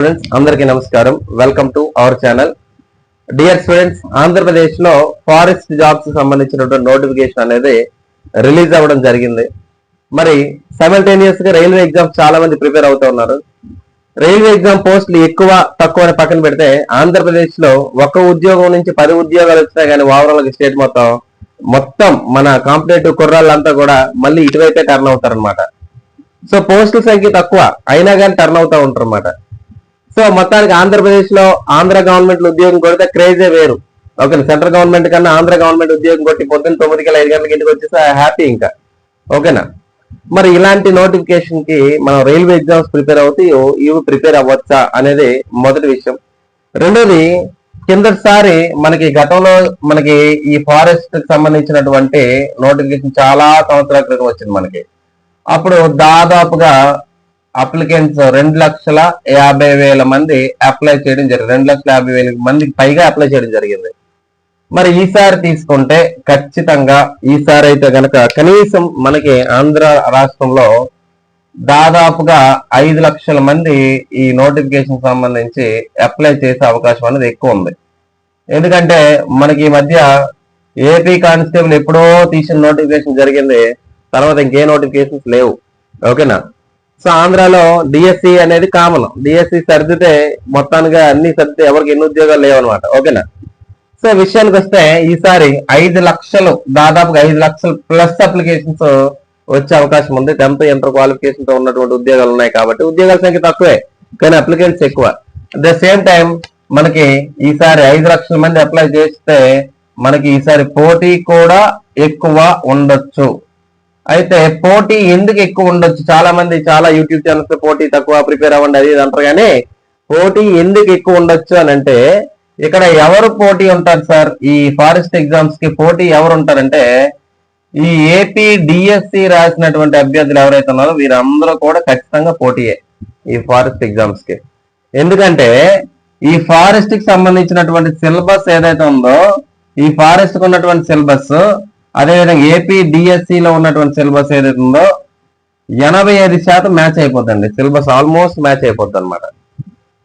Students అందరికీ నమస్కారం. Welcome to our channel dear students ఆంధ్రప్రదేశ్లో ఫారెస్ట్ జాబ్స్ సంబంధించినటువంటి నోటిఫికేషన్ అనేది రిలీజ్ అవ్వడం జరిగింది. మరి సైమల్టేనియస్గా రైల్వే ఎగ్జామ్స్ చాలా మంది ప్రిపేర్ అవుతూ ఉన్నారు. రైల్వే ఎగ్జామ్ పోస్టులు ఎక్కువ తక్కువ అని పక్కన పెడితే ఆంధ్రప్రదేశ్లో ఒక ఉద్యోగం నుంచి పది ఉద్యోగాలు వచ్చినా కానీ ఓవరాల్ స్టేట్ మొత్తం మొత్తం మన కాంపిటేటివ్ కుర్రాళ్ళంతా కూడా మళ్ళీ ఇటువైపే టర్న్ అవుతారనమాట సో పోస్టుల సంఖ్య తక్కువ అయినా కానీ టర్న్ అవుతా ఉంటారు అన్నమాట సో మొత్తానికి ఆంధ్రప్రదేశ్లో ఆంధ్ర గవర్నమెంట్ ఉద్యోగం కొడితే క్రేజే వేరు. ఓకే సెంట్రల్ గవర్నమెంట్ కన్నా ఆంధ్ర గవర్నమెంట్ ఉద్యోగం కొట్టి పొద్దున్న గల ఐదు గంటలకి ఇంటికి వచ్చేసి హ్యాపీ ఇంకా. ఓకేనా? మరి ఇలాంటి నోటిఫికేషన్కి మనం రైల్వే ఎగ్జామ్స్ ప్రిపేర్ అవుతూ ఇవి ప్రిపేర్ అవ్వచ్చా అనేది మొదటి విషయం. రెండోది కిందటిసారి మనకి గతంలో మనకి ఈ ఫారెస్ట్కి సంబంధించినటువంటి నోటిఫికేషన్ చాలా సంవత్సరాల క్రితం వచ్చింది మనకి. అప్పుడు దాదాపుగా అప్లికెంట్స్ రెండు లక్షల యాభై వేల మంది అప్లై చేయడం జరిగింది. రెండు లక్షల యాభై వేల మందికి పైగా అప్లై చేయడం జరిగింది. మరి ఈసారి తీసుకుంటే ఖచ్చితంగా ఈసారి అయితే గనక కనీసం మనకి ఆంధ్ర రాష్ట్రంలో దాదాపుగా ఐదు లక్షల మంది ఈ నోటిఫికేషన్ సంబంధించి అప్లై చేసే అవకాశం అనేది ఎక్కువ ఉంది. ఎందుకంటే మనకి ఈ మధ్య ఏపీ కానిస్టేబుల్ ఎప్పుడో తీసిన నోటిఫికేషన్ జరిగింది. తర్వాత ఇంకే నోటిఫికేషన్స్ లేవు. ఓకేనా? సో ఆంధ్రాలో డిఎస్సి అనేది కామన్ డిఎస్సి సర్దితే మొత్తానికి అన్ని సర్దితే ఎవరికి ఎన్ని ఉద్యోగాలు లేవన్నమాట. ఓకేనా? సో విషయానికి వస్తే ఈసారి ఐదు లక్షలు దాదాపుగా ఐదు లక్షలు ప్లస్ అప్లికేషన్స్ వచ్చే అవకాశం ఉంది. టెన్త్ ఇంటర్ క్వాలిఫికేషన్తో ఉన్నటువంటి ఉద్యోగాలు ఉన్నాయి కాబట్టి ఉద్యోగాల సంఖ్య తక్కువే కానీ అప్లికెంట్స్ ఎక్కువ. అట్ ద సేమ్ టైం మనకి ఈసారి ఐదు లక్షల మంది అప్లై చేస్తే మనకి ఈసారి పోటీ కూడా ఎక్కువ ఉండొచ్చు. అయితే పోటీ ఎందుకు ఎక్కువ ఉండొచ్చు? చాలా మంది చాలా యూట్యూబ్ ఛానల్స్ పోటీ తక్కువ ప్రిపేర్ అవ్వండి అది అంటారు. కానీ పోటీ ఎందుకు ఎక్కువ ఉండొచ్చు అని అంటే ఇక్కడ ఎవరు పోటీ ఉంటారు సార్? ఈ ఫారెస్ట్ ఎగ్జామ్స్కి పోటీ ఎవరు ఉంటారంటే ఈ ఏపీ డిఎస్సి రాసినటువంటి అభ్యర్థులు ఎవరైతే ఉన్నారో వీరందరూ కూడా ఖచ్చితంగా పోటీయే ఈ ఫారెస్ట్ ఎగ్జామ్స్కి ఎందుకంటే ఈ ఫారెస్ట్కి సంబంధించినటువంటి సిలబస్ ఏదైతే ఉందో ఈ ఫారెస్ట్కు ఉన్నటువంటి సిలబస్ అదేవిధంగా ఏపీ డిఎస్సిలో ఉన్నటువంటి సిలబస్ ఏదైతే ఉందో ఎనభై ఐదు శాతం మ్యాచ్ అయిపోతుంది సిలబస్ ఆల్మోస్ట్ మ్యాచ్ అయిపోద్ది అనమాట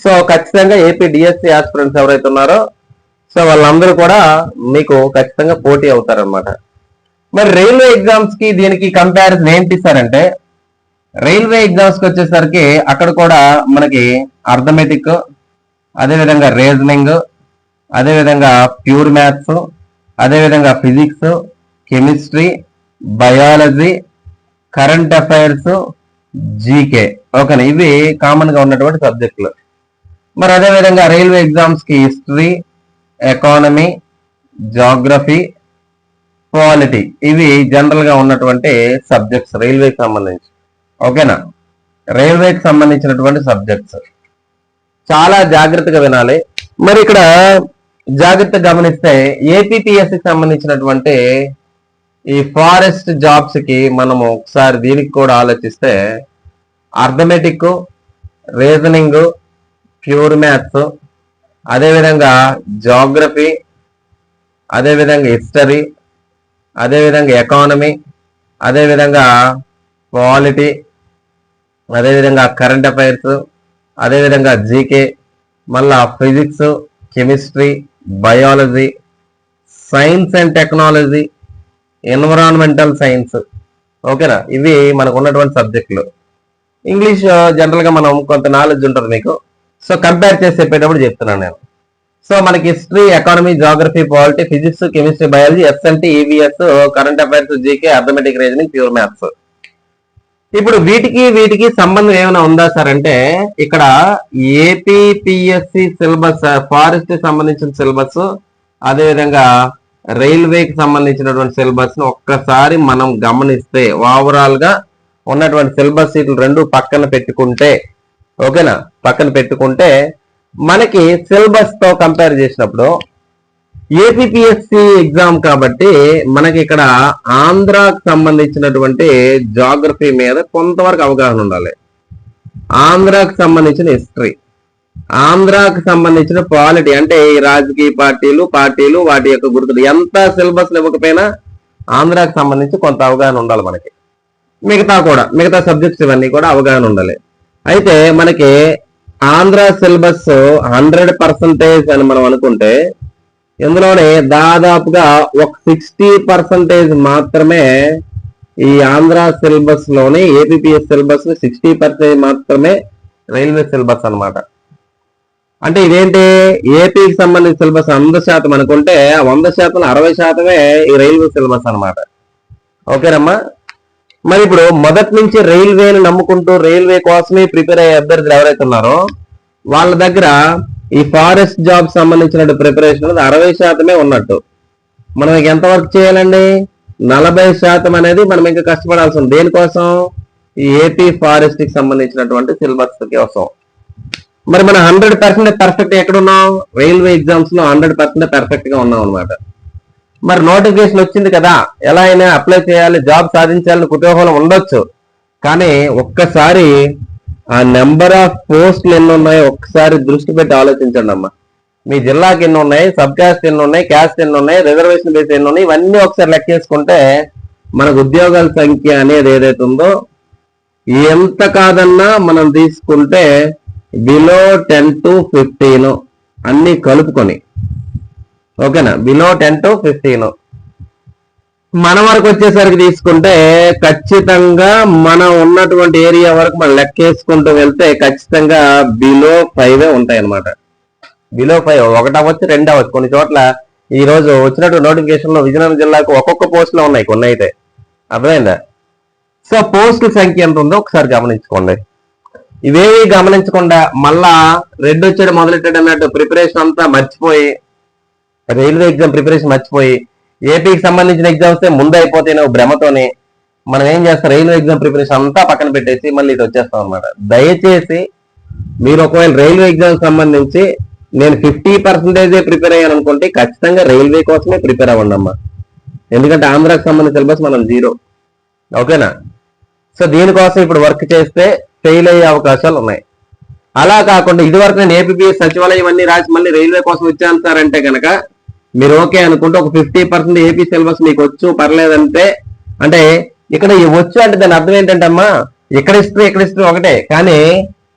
సో ఖచ్చితంగా ఏపీ డిఎస్సి ఆస్పిరెంట్స్ ఎవరైతే ఉన్నారో సో వాళ్ళందరూ కూడా మీకు ఖచ్చితంగా పోటీ అవుతారనమాట మరి రైల్వే ఎగ్జామ్స్కి దీనికి కంపారిజన్ ఏంటి సార్ అంటే రైల్వే ఎగ్జామ్స్కి వచ్చేసరికి అక్కడ కూడా మనకి అర్థమెటిక్ అదేవిధంగా రీజనింగ్ అదేవిధంగా ప్యూర్ మ్యాథ్స్ అదేవిధంగా physics chemistry biology current affairs GK ఓకేనా ఇవి కామన్గా ఉన్నటువంటి సబ్జెక్టులు మరి అదే విధంగా రైల్వే ఎగ్జామ్స్కి హిస్టరీ ఎకానమీ జాగ్రఫీ పాలిటీ ఇవి జనరల్గా ఉన్నటువంటి సబ్జెక్ట్స్ రైల్వేకి సంబంధించి. ఓకేనా రైల్వేకి సంబంధించినటువంటి సబ్జెక్ట్స్ చాలా జాగ్రత్తగా వినాలి. మరి ఇక్కడ జాగ్రత్తగా గమనిస్తే ఏపీపీఎస్సికి సంబంధించినటువంటి ఈ ఫారెస్ట్ జాబ్స్కి మనము ఒకసారి దీనికి కూడా ఆలోచిస్తే అర్థమెటిక్ రీజనింగ్ ప్యూర్ మ్యాథ్స్ అదేవిధంగా జాగ్రఫీ అదేవిధంగా హిస్టరీ అదేవిధంగా ఎకానమీ అదేవిధంగా పాలిటీ అదేవిధంగా కరెంట్ అఫైర్స్ అదేవిధంగా జీకే మళ్ళా physics chemistry biology science and technology environmental science ఓకేనా ఇవి మనకు ఉన్నటువంటి సబ్జెక్టులు ఇంగ్లీష్ జనరల్గా uh, మనం కొంత నాలెడ్జ్ ఉంటుంది మీకు. సో కంపేర్ చేసి చెప్పేటప్పుడు చెప్తున్నాను నేను. సో మనకి history economy geography polity physics chemistry biology SNT EVS current affairs GK arithmetic reasoning pure maths ఇప్పుడు వీటికి వీటికి సంబంధం ఏమైనా ఉందా సార్ అంటే ఇక్కడ ఏపీపిఎస్సి సిలబస్ ఫారెస్ట్ సంబంధించిన సిలబస్ అదేవిధంగా రైల్వేకి సంబంధించినటువంటి సిలబస్ను ఒక్కసారి మనం గమనిస్తే ఓవరాల్గా ఉన్నటువంటి సిలబస్ సీట్లు రెండు పక్కన పెట్టుకుంటే ఓకేనా? పక్కన పెట్టుకుంటే మనకి సిలబస్తో కంపేర్ చేసినప్పుడు ఏపీపీఎస్సి ఎగ్జామ్ కాబట్టి మనకి ఇక్కడ ఆంధ్రాకు సంబంధించినటువంటి జాగ్రఫీ మీద కొంతవరకు అవగాహన ఉండాలి. ఆంధ్రాకు సంబంధించిన హిస్టరీ ఆంధ్రాకు సంబంధించిన పాలిటీ అంటే ఈ రాజకీయ పార్టీలు పార్టీలు వాటి యొక్క గుర్తులు ఎంత సిలబస్ ఇవ్వకపోయినా ఆంధ్రాకు సంబంధించి కొంత అవగాహన ఉండాలి మనకి. మిగతా కూడా మిగతా సబ్జెక్ట్స్ ఇవన్నీ కూడా అవగాహన ఉండాలి. అయితే మనకి ఆంధ్ర సిలబస్ హండ్రెడ్ పర్సంటేజ్ అని మనం అనుకుంటే ఇందులోనే దాదాపుగా ఒక సిక్స్టీ పర్సంటేజ్ మాత్రమే ఈ ఆంధ్ర సిలబస్లోని ఏపీఎస్ సిలబస్ సిక్స్టీ పర్సెంట్ మాత్రమే రైల్వే సిలబస్ అన్నమాట. అంటే ఇదేంటి? ఏపీకి సంబంధించిన సిలబస్ వంద శాతం అనుకుంటే ఆ వంద శాతం అరవై శాతమే ఈ రైల్వే సిలబస్ అన్నమాట. ఓకేనమ్మా? మరి ఇప్పుడు మొదటి నుంచి రైల్వేని నమ్ముకుంటూ రైల్వే కోసమే ప్రిపేర్ అయ్యే అభ్యర్థులు ఎవరైతే ఉన్నారో వాళ్ళ దగ్గర ఈ ఫారెస్ట్ జాబ్ సంబంధించిన ప్రిపరేషన్ అనేది అరవై శాతమే ఉన్నట్టు. మనం ఇంక ఎంత వర్క్ చేయాలండి? నలభై శాతం అనేది మనం ఇంకా కష్టపడాల్సి ఉంది. దేనికోసం? ఈ ఏపీ ఫారెస్ట్కి సంబంధించినటువంటి సిలబస్ కోసం. మరి మనం హండ్రెడ్ పర్సెంట్ పర్ఫెక్ట్ ఎక్కడ ఉన్నాం రైల్వే ఎగ్జామ్స్లో హండ్రెడ్ పర్సెంట్ పర్ఫెక్ట్గా ఉన్నాం అనమాట మరి నోటిఫికేషన్ వచ్చింది కదా ఎలా అయినా అప్లై చేయాలి జాబ్ సాధించాలని కుతూహలం ఉండొచ్చు. కానీ ఒక్కసారి ఆ నెంబర్ ఆఫ్ పోస్టులు ఎన్ని ఉన్నాయో ఒక్కసారి దృష్టి పెట్టి ఆలోచించండి అమ్మా. మీ జిల్లాకి ఎన్ని ఉన్నాయి సబ్ క్యాస్ట్ ఎన్ని ఉన్నాయి క్యాస్ట్ ఎన్ని ఉన్నాయి రిజర్వేషన్ బేస్ ఎన్ని ఉన్నాయి ఇవన్నీ ఒకసారి లెక్కేసుకుంటే మనకు ఉద్యోగాల సంఖ్య అనేది ఏదైతే ఉందో ఎంత కాదన్నా మనం తీసుకుంటే బిలో టెన్ టు ఫిఫ్టీన్ అన్ని కలుపుకొని. ఓకేనా? బిలో టెన్ టు ఫిఫ్టీన్ మన వరకు వచ్చేసరికి తీసుకుంటే ఖచ్చితంగా మనం ఉన్నటువంటి ఏరియా వరకు మనం లెక్కేసుకుంటూ వెళ్తే ఖచ్చితంగా బిలో ఫైవ్ ఉంటాయి అనమాట బిలో ఫైవ్ ఒకటి అవ్వచ్చు రెండు అవ్వచ్చు. కొన్ని చోట్ల ఈ రోజు వచ్చినట్టు నోటిఫికేషన్లో విజయనగరం జిల్లాకు ఒక్కొక్క పోస్ట్లో ఉన్నాయి కొన్ని అయితే అర్థమైందా? సో పోస్టుల సంఖ్య ఎంత ఉందో ఒకసారి గమనించుకోండి. ఇవేవి గమనించకుండా మళ్ళా రెడ్ వచ్చాడు మొదలెట్టాడు అన్నట్టు ప్రిపరేషన్ అంతా మర్చిపోయి రైల్వే ఎగ్జామ్ ప్రిపరేషన్ మర్చిపోయి ఏపీకి సంబంధించిన ఎగ్జామ్స్ ముందు అయిపోతాయి నువ్వు భ్రమతోని మనం ఏం చేస్తాం? రైల్వే ఎగ్జామ్ ప్రిపరేషన్ అంతా పక్కన పెట్టేసి మళ్ళీ ఇది వచ్చేస్తాం అనమాట దయచేసి మీరు ఒకవేళ రైల్వే ఎగ్జామ్ సంబంధించి నేను ఫిఫ్టీ పర్సెంటేజ్ ప్రిపేర్ అయ్యాను అనుకుంటే ఖచ్చితంగా రైల్వే కోసమే ప్రిపేర్ అవ్వండి అమ్మా. ఎందుకంటే ఆంధ్రాకి సంబంధించిన సిలబస్ మనం జీరో ఓకేనా సో దీనికోసం ఇప్పుడు వర్క్ చేస్తే ఫెయిల్ అయ్యే అవకాశాలు ఉన్నాయి. అలా కాకుండా ఇదివరకు నేను ఏపీఎస్ సచివాలయం అన్ని రాసి మళ్ళీ రైల్వే కోసం వచ్చానంటారంటే అంటే కనుక మీరు ఓకే అనుకుంటే ఒక ఫిఫ్టీ పర్సెంట్ ఏపీ సిలబస్ మీకు వచ్చు పర్లేదంటే అంటే ఇక్కడ వచ్చు అంటే దాని అర్థం ఏంటంటే అమ్మా ఇక్కడ హిస్టరీ ఇక్కడ హిస్టరీ ఒకటే. కానీ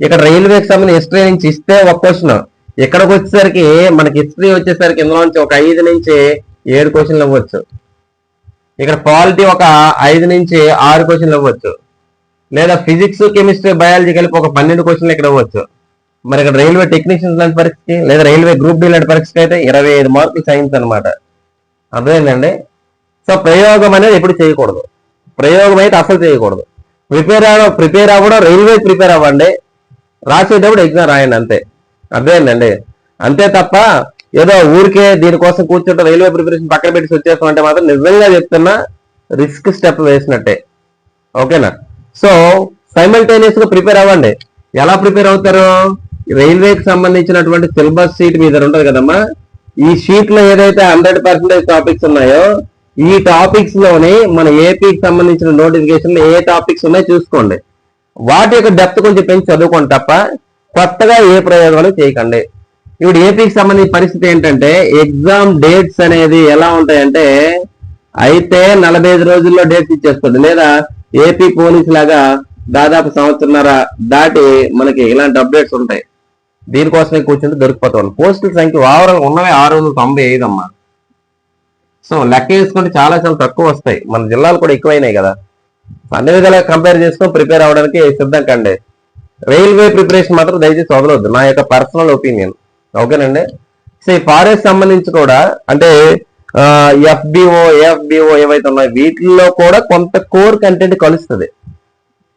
ఇక్కడ రైల్వేకి సంబంధించిన హిస్టరీ నుంచి ఇస్తే ఒక క్వశ్చన్ ఇక్కడికి వచ్చేసరికి మనకి హిస్టరీ వచ్చేసరికి ఇందులో నుంచి ఒక ఐదు నుంచి ఏడు క్వశ్చన్లు ఇవ్వచ్చు. ఇక్కడ పాలిటీ ఒక ఐదు నుంచి ఆరు క్వశ్చన్లు ఇవ్వచ్చు. లేదా ఫిజిక్స్ కెమిస్ట్రీ బయాలజీ కలిపి ఒక పన్నెండు క్వశ్చన్లు ఇక్కడ ఇవ్వచ్చు. మరి ఇక్కడ రైల్వే టెక్నీషియన్స్ లాంటి పరీక్షకి లేదా రైల్వే గ్రూప్ డి లాంటి పరీక్షకి అయితే ఇరవై ఐదు మార్కులు సైన్స్ అనమాట అర్థమైందండి? సో ప్రయోగం అనేది ఎప్పుడు చేయకూడదు. ప్రయోగం అయితే అసలు చేయకూడదు. ప్రిపేర్ అవ్వడం ప్రిపేర్ అవ్వడం రైల్వే ప్రిపేర్ అవ్వండి. రాసేటప్పుడు ఎగ్జామ్ రాయండి అంతే. అర్థమైందండి? అంతే తప్ప ఏదో ఊరికే దీనికోసం కూర్చుంటే రైల్వే ప్రిపరేషన్ పక్కన పెట్టి వచ్చేస్తాం అంటే మాత్రం నిజంగా చెప్తున్నా రిస్క్ స్టెప్ వేసినట్టే. ఓకేనా? సో సైమల్టేనియస్గా ప్రిపేర్ అవ్వండి. ఎలా ప్రిపేర్ అవుతారు? రైల్వేకి సంబంధించినటువంటి సిలబస్ షీట్ మీద ఉంటది కదమ్మా. ఈ షీట్లో ఏదైతే హండ్రెడ్ పర్సెంటేజ్ టాపిక్స్ ఉన్నాయో ఈ టాపిక్స్లోని మన ఏపీకి సంబంధించిన నోటిఫికేషన్ ఏ టాపిక్స్ ఉన్నాయో చూసుకోండి. వాటి యొక్క డెప్త్ కొంచెం పెంచి చదువుకోండి తప్ప కొత్తగా ఏ ప్రయోగాలు చేయకండి. ఇప్పుడు ఏపీకి సంబంధించిన పరిస్థితి ఏంటంటే ఎగ్జామ్ డేట్స్ అనేది ఎలా ఉంటాయంటే అయితే నలభై ఐదు రోజుల్లో డేట్స్ ఇచ్చేస్తుంది. లేదా ఏపీ పోలీస్ లాగా దాదాపు సంవత్సరంన్నర దాటి మనకి ఇలాంటి అప్డేట్స్ ఉంటాయి. దీనికోసమే కూర్చుంటే దొరికిపోతాం. పోస్టుల సంఖ్య ఓవరాల్ ఉన్నవే ఆరు వందల తొంభై ఐదు అమ్మా. సో లెక్క వేసుకుంటే చాలా చాలా తక్కువ వస్తాయి. మన జిల్లాలు కూడా ఎక్కువైనాయి కదా. అన్ని విధాలుగా కంపేర్ చేసుకొని ప్రిపేర్ అవడానికి సిద్ధం కండి. రైల్వే ప్రిపరేషన్ మాత్రం దయచేసి వదలవద్దు నా యొక్క పర్సనల్ ఒపీనియన్ ఓకేనండి? సో ఈ ఫారెస్ట్ సంబంధించి కూడా అంటే ఎఫ్బిఓ ఎఫ్బిఓ ఏవైతే ఉన్నాయో వీటిల్లో కూడా కొంత కోర్ కంటెంట్ కలుస్తుంది.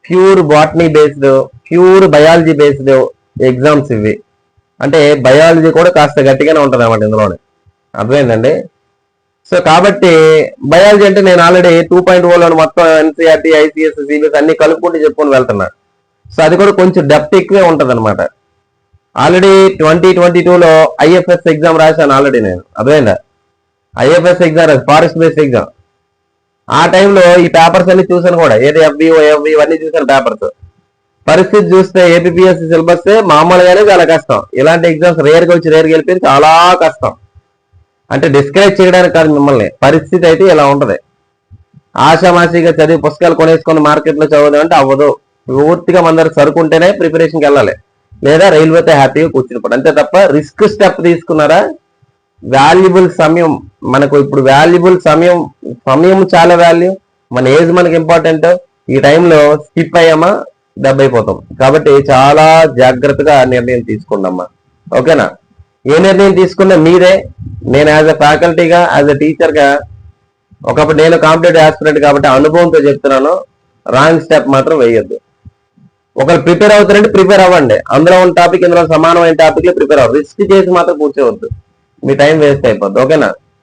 Pure botany based pure biology based exams ఇవి. అంటే బయాలజీ కూడా కాస్త గట్టిగానే ఉంటుంది అనమాట ఇందులోనే. అర్థమైందండి? సో కాబట్టి బయాలజీ అంటే నేను ఆల్రెడీ టూ పాయింట్ ఓలో మొత్తం ఎన్సీఆర్టీ ఐసీఎస్ సిబిఎస్ అన్ని కలుపుకుంటూ చెప్పుకొని వెళ్తున్నా. సో అది కూడా కొంచెం డెప్త్ ఎక్కువే ఉంటుంది అనమాట ఆల్రెడీ ట్వంటీ ట్వంటీ టూలో ఐఎఫ్ఎస్ ఎగ్జామ్ రాశాను ఆల్రెడీ నేను. అర్థమైందా? IFS exam forest based exam. ఆ టైంలో ఈ పేపర్స్ అన్ని చూసాను కూడా. ఏది ఎఫ్బిఓ ఎఫ్బి ఇవన్నీ చూసాను పేపర్స్. పరిస్థితి చూస్తే ఏపీఎస్ సిలబస్ మామూలుగానే చాలా కష్టం. ఇలాంటి ఎగ్జామ్స్ రేర్గా వచ్చి రేర్ గెలిపేది చాలా కష్టం. అంటే డిస్కరేజ్ చేయడానికి కాదు మిమ్మల్ని. పరిస్థితి అయితే ఇలా ఉంటది. ఆషామాషిగా చదివి పుస్తకాలు కొనేసుకొని మార్కెట్లో చదవదు అంటే అవ్వదు. పూర్తిగా మందరు సరుకుంటేనే ప్రిపరేషన్కి వెళ్ళాలి. లేదా రైల్వేతో హ్యాపీగా కూర్చుని అంతే తప్ప రిస్క్ స్టెప్ తీసుకున్నారా? వాల్యుబుల్ సమయం మనకు ఇప్పుడు వాల్యుబుల్ సమయం సమయం చాలా వాల్యూ మన ఏజ్ మనకి ఇంపార్టెంట్ ఈ టైంలో స్కిప్ అయ్యామా? దెబ్బ అయిపోతాం. కాబట్టి చాలా జాగ్రత్తగా నిర్ణయం తీసుకుందామా ఓకేనా ఏ నిర్ణయం తీసుకున్నా మీరే. నేను యాజ్ అ ఫ్యాకల్టీగా యాజ్ అ టీచర్గా ఒకప్పుడు నేను కాంపిటేటివ్ ఆస్పిరెంట్ కాబట్టి అనుభవంతో చెప్తున్నాను. రాంగ్ స్టెప్ మాత్రం వేయొద్దు. ఒకరు ప్రిపేర్ అవుతారంటే ప్రిపేర్ అవ్వండి. అందులో ఉన్న టాపిక్ ఇందులో సమానమైన టాపిక్ ప్రిపేర్ అవ్వదు రిస్క్ చేసి మాత్రం కూర్చోవద్దు. మీ టైం వేస్ట్ అయిపోద్ది. ఓకేనా